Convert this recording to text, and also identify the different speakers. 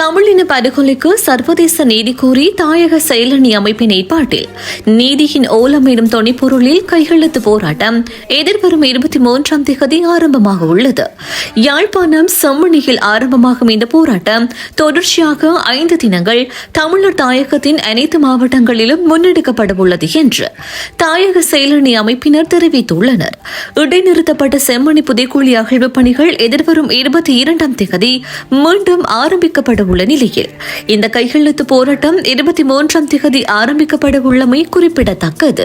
Speaker 1: தமிழின படுகொலைக்கு சர்வதேச நீதி கோரி தாயக செயலணி அமைப்பின் ஏற்பாட்டில் நீதியின் ஓலம் எனும் தொனிப்பொருளில் கையெழுத்து போராட்டம் எதிர்வரும் இருபத்தி மூன்றாம் தேதி ஆரம்பமாக உள்ளது. யாழ்ப்பாணம் செம்மணியில் ஆரம்பமாகும் இந்த போராட்டம் தொடர்ச்சியாக ஐந்து தினங்கள் தமிழர் தாயகத்தின் அனைத்து மாவட்டங்களிலும் முன்னெடுக்கப்பட உள்ளது என்று தாயக செயலணி அமைப்பினர் தெரிவித்துள்ளனர். இடைநிறுத்தப்பட்ட செம்மணி புதைக்குழி அகழ்வு பணிகள் எதிர்வரும் இருபத்தி இரண்டாம் தேதி மீண்டும் ஆரம்பிக்கப்பட உள்ள நிலையில் இந்த கையெழுத்து போராட்டம் இருபத்தி மூன்றாம் திகதி ஆரம்பிக்கப்பட உள்ளமை குறிப்பிடத்தக்கது.